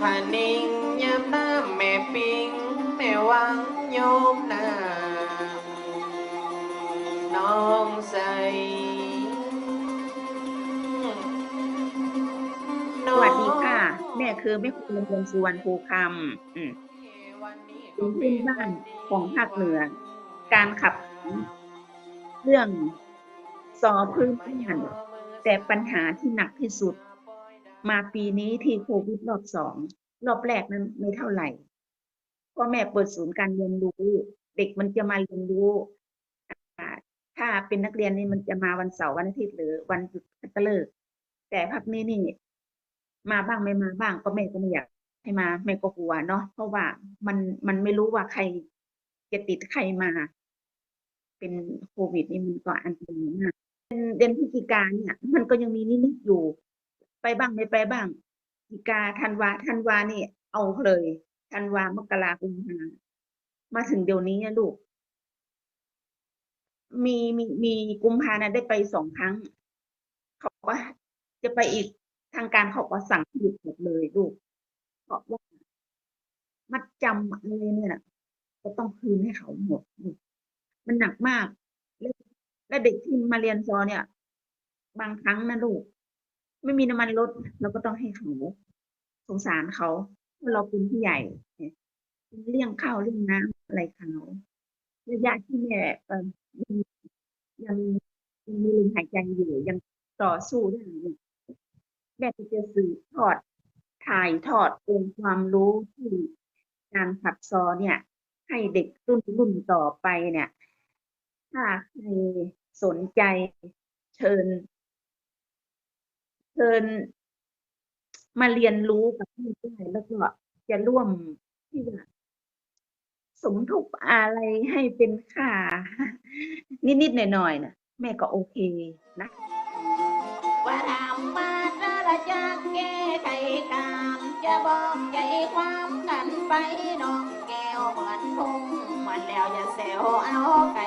ผานิ่งยามน้ำแม่ปิง แม่วังโยมนาน้องใสสวัสดีค่ะ แม่คือแม่ครูเมืองสุวรรณภูคำอืมเป็นพื้นบ้านของภาคเหนือ การขับเรื่องซอพื้นบ้านแต่ปัญหาที่หนักที่สุด มาปีนี้ที่โควิดรอบสองรอบแรกนั้นไม่เท่าไหร่พ่อแม่เปิดศูนย์การเรียนรู้ เด็กมันจะมาเรียนรู้ถ้าเป็นนักเรียนนี่มันจะมาวันเสาร์วันอาทิตย์หรือวันหยุดคัตฤกแต่พักนี้นี่ มาบ้างไม่มาบ้างก็แม่ก็ไม่อยากให้มาแม่ก็กลัวเนาะเพราะว่ามันมันไม่รู้ว่าใครจะติดใครมา เป็นโควิดนี่มันก็อันตรายมากเป็นเดือนพฤศจิกาเนี่ย มันก็ยังมีนิดๆอยู่ ไปบ้างไม่ไปบ้างพฤศจิกาธันวาธันวานี่ เอาเลยธันวามกรากุมภามาถึงเดี๋ยวนี้อะลูก มีมีมีกุมภานะได้ไปสองครั้ง เขาว่าจะไปอีกทางการเขาก็สั่งหยุดหมดเลยลูกเพราะว่ามัดจำอะไรเนี่ยนะก็ต้องคืนให้เขาหมดลูกมันหนักมาก และเด็กที่มาเรียนซอเนี่ย บางครั้งนะลูก ไม่มีน้ำมันรถเราก็ต้องให้เขาสงสารเขาเพราะเราเป็นผู้ใหญ่เนี่ยเลี้ยงข้าวเลี้ยงน้ำอะไรเขาระยะที่แม่ยังยังยังมีลมหายใจอยู่ยังต่อสู้ได้อยู่แม่จะสื่อทอดถ่ายทอดองค์ความรู้ที่การขับซอเนี่ย ให้เด็กรุ่นรุ่นต่อไปเนี่ย ถ้าใครสนใจเชิญ เชิญมาเรียนรู้กับพี่ได้แล้วก็จะร่วมที่จะสมทบอะไรให้เป็นค่า นิดๆหน่อยๆนะแม่ก็โอเคนะว่าถามมาละจะแก้ไขกามจะบอกใจความกันไปน้องแก้วเหมือนพุ่งมันแล้วจะเซลเอาไก่